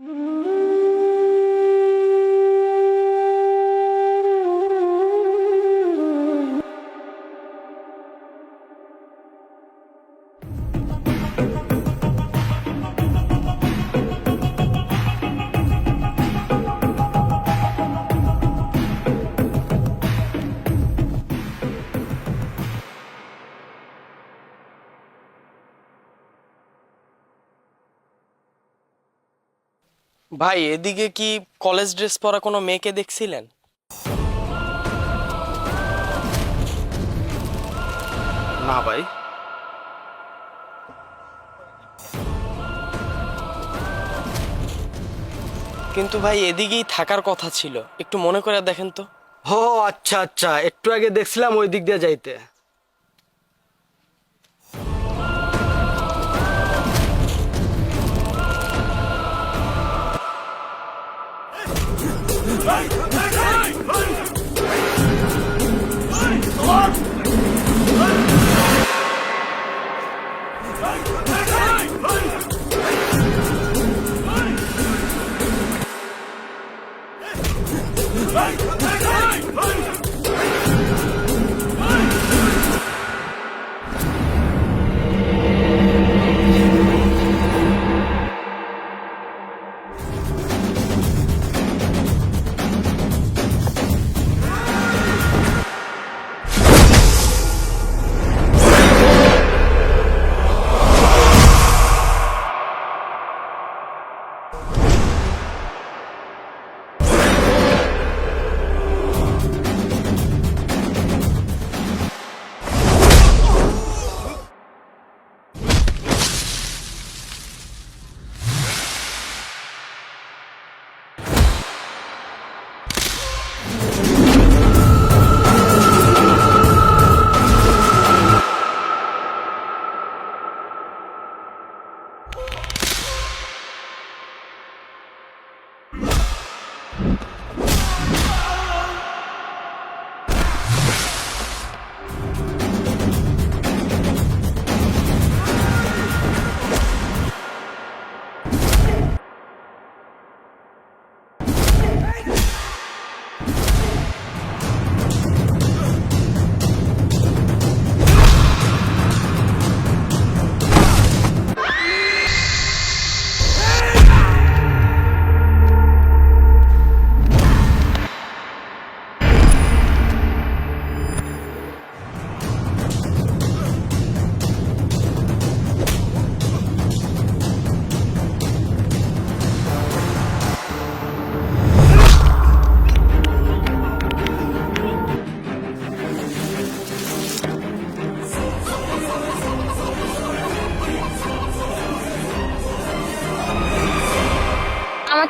Mm-hmm. ভাই এদিকে কি কলেজ ড্রেস পরা কোনো মেয়েকে দেখছিলেন? না ভাই। কিন্তু ভাই এদিকেই থাকার কথা ছিল। একটু মনে করে দেখেন তো। ও আচ্ছা আচ্ছা। একটু আগে দেখছিলাম ওই দিক দিয়ে যাইতে। আমার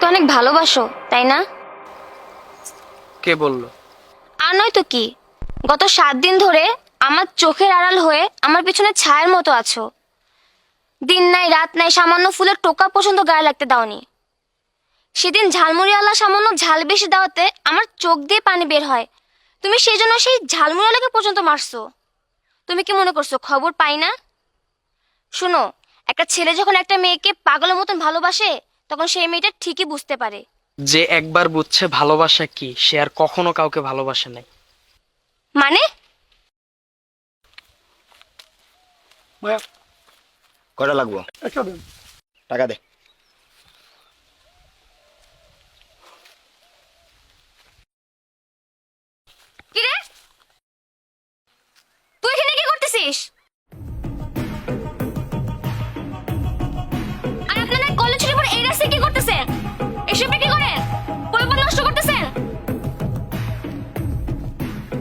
তো অনেক ভালোবাসো তাই না? কে বলল? আর নয় তো কি? গত সাত দিন ধরে আমার চোখের আড়াল হয়ে আমার পিছনে ছায়ের মতো আছো। দিন নাই রাত নাই সামান্য ফুলের টোকা পর্যন্ত গায়ে লাগতে দাওনি। সেদিন ঝালমুড়িওয়ালা সামান্য ঝাল বেশি দেওয়াতে আমার চোখ দিয়ে পানি বের হয়। তুমি সেই জন্য সেই ঝালমুড়িওয়ালাকে পর্যন্ত মারছো। তুমি কি মনে করছ খবর পাই না? শোনো একটা ছেলে যখন একটা মেয়েকে পাগলের মতন ভালোবাসে তখন সেই মেয়েটা ঠিকই বুঝতে পারে। যে একবার বুঝছে ভালোবাসা কি সে আর কখনো কাউকে ভালোবাসে নাই। মানে? কটা লাগবো? টাকা দে। এসবে কি করেন পরিবার নষ্ট করতেছেন?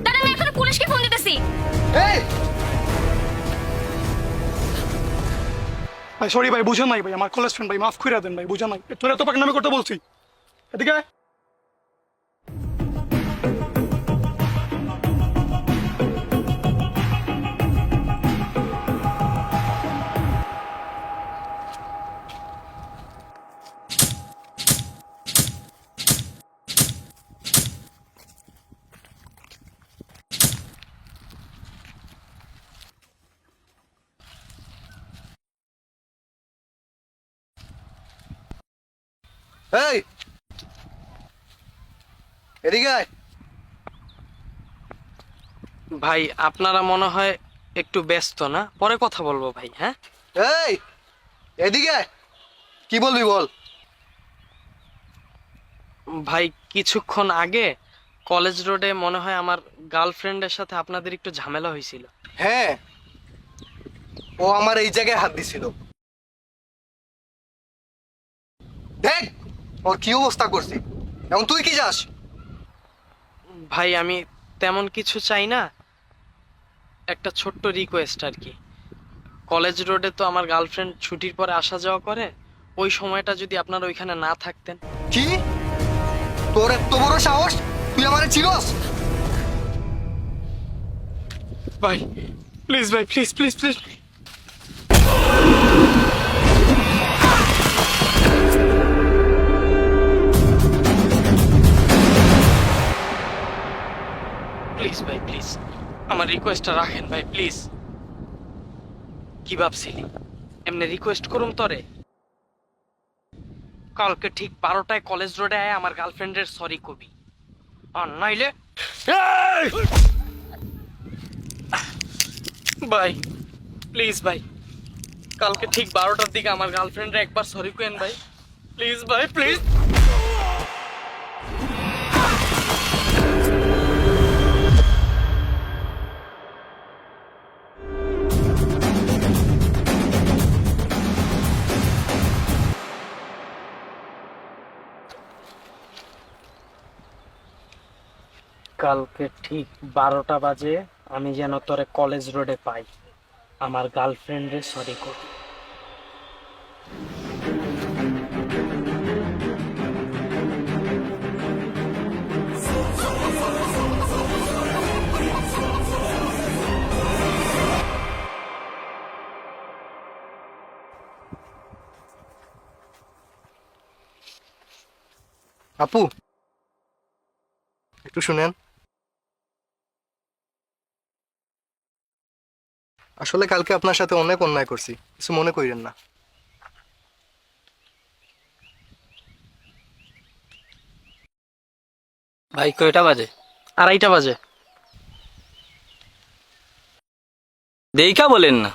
দাদা, আমি এখন পুলিশকে ফোন দিতেছি। ভাই সরি ভাই বুঝো নাই ভাই, আমার কলেজ ফ্রেন্ড ভাই, মাফ করে দেন ভাই বুঝো নাই। তোরা তো পাক নামে করতে বলছি। এদিকে এই এদিকে ভাই আপনারা মনে হয় একটু ব্যস্ত না? পরে কথা বলব ভাই হ্যাঁ? এই এদিকে। কি বলবি বল? ভাই কিছুক্ষণ আগে কলেজ রোডে মনে হয় আমার গার্লফ্রেন্ডের সাথে আপনাদের একটু ঝামেলা হয়েছিল। হ্যাঁ ও আমার এই জায়গায় হাত দিছিল। দেখ ওর কি অবস্থা করছি? এখন তুই কি যাস? ভাই আমি তেমন কিছু চাই না। একটা ছোট্ট রিকোয়েস্ট আর কি। কলেজ রোডে তো আমার গার্লফ্রেন্ড ছুটির পরে আসা যাওয়া করে। ওই সময়টা যদি আপনারা ওইখানে না থাকতেন। কি? তোর এত বড় সাহস? তুই আমারে চিনস? ভাই প্লিজ ভাই প্লিজ প্লিজ প্লিজ প্লিজ আমার রিকোয়েস্টটা রাখেন ভাই প্লিজ কি ভাবছিলি? এমনি রিকোয়েস্ট করুম তরে? কালকে ঠিক বারোটায় কলেজ রোডে আয় আমার গার্লফ্রেন্ডের সরি কবি। আর নাইলে ভাই প্লিজ ভাই। কালকে ঠিক বারোটার দিকে আমার গার্লফ্রেন্ডে একবার সরি কেন ভাই। প্লিজ ভাই প্লিজ কালকে ঠিক বারোটা বাজে, আমি যেন তোরে কলেজ রোডে পাই। আমার গার্লফ্রেন্ডে সরি কর। আপু, একটু শুনেন। আসলে কালকে আপনার সাথে অনেক অন্যায় করছি, কিছু মনে করিলেন না। ভাই, কয়টা বাজে? আড়াইটা বাজে। দেইকা বলেন না।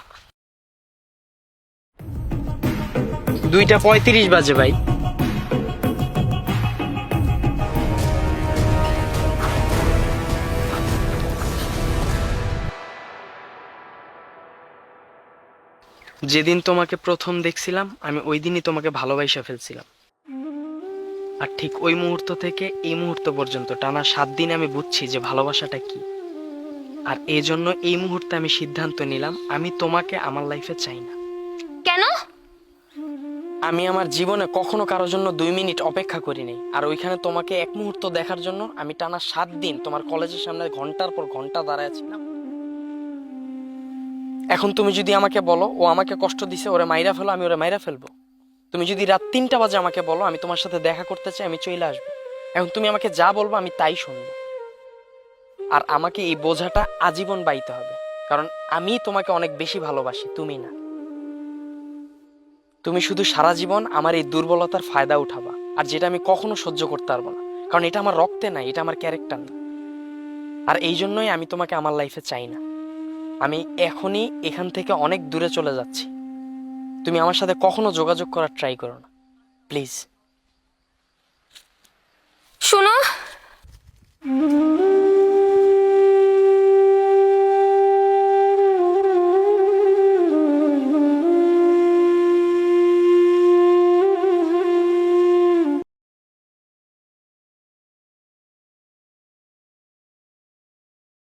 দুইটা পঁয়ত্রিশ বাজে ভাই। যেদিন তোমাকে প্রথম দেখছিলাম আমি ওই দিনই তোমাকে ভালোবাসা ফেলছিলাম। আর ঠিক ওই মুহূর্ত থেকে এই মুহূর্ত পর্যন্ত টানা সাত দিন আমি বুঝছি যে ভালোবাসাটা কি। আর এই জন্য এই মুহূর্তে আমি সিদ্ধান্ত নিলাম আমি তোমাকে আমার লাইফে চাই না। কেন? আমি আমার জীবনে কখনো কারোর জন্য দুই মিনিট অপেক্ষা করিনি। আর ওইখানে তোমাকে এক মুহূর্ত দেখার জন্য আমি টানা সাত দিন তোমার কলেজের সামনে ঘণ্টার পর ঘণ্টা দাঁড়ায় ছিলাম এখন তুমি যদি আমাকে বলো, ও আমাকে কষ্ট দিছে, ওরে মাইরা ফেলো, আমি ওরে মাইরা ফেলব। তুমি যদি রাত তিনটা বাজে আমাকে বলো, আমি তোমার সাথে দেখা করতে চাই, আমি চলে আসব। এখন তুমি আমাকে যা বলব, আমি তাই শুনব। আর আমাকে এই বোঝাটা আজীবন বাইতে হবে। কারণ আমি তোমাকে অনেক বেশি ভালোবাসি, তুমি না। তুমি শুধু সারা জীবন আমার এই দুর্বলতার ফায়দা উঠাবা, আর যেটা আমি কখনো সহ্য করতে পারব না। কারণ এটা আমার রক্তে নাই, এটা আমার ক্যারেক্টার না। আর এই জন্যই আমি তোমাকে আমার লাইফে চাই না। আমি এখনই এখান থেকে অনেক দূরে চলে যাচ্ছি। তুমি আমার সাথে কখনো যোগাযোগ করার ট্রাই করো না। প্লিজ শোনো।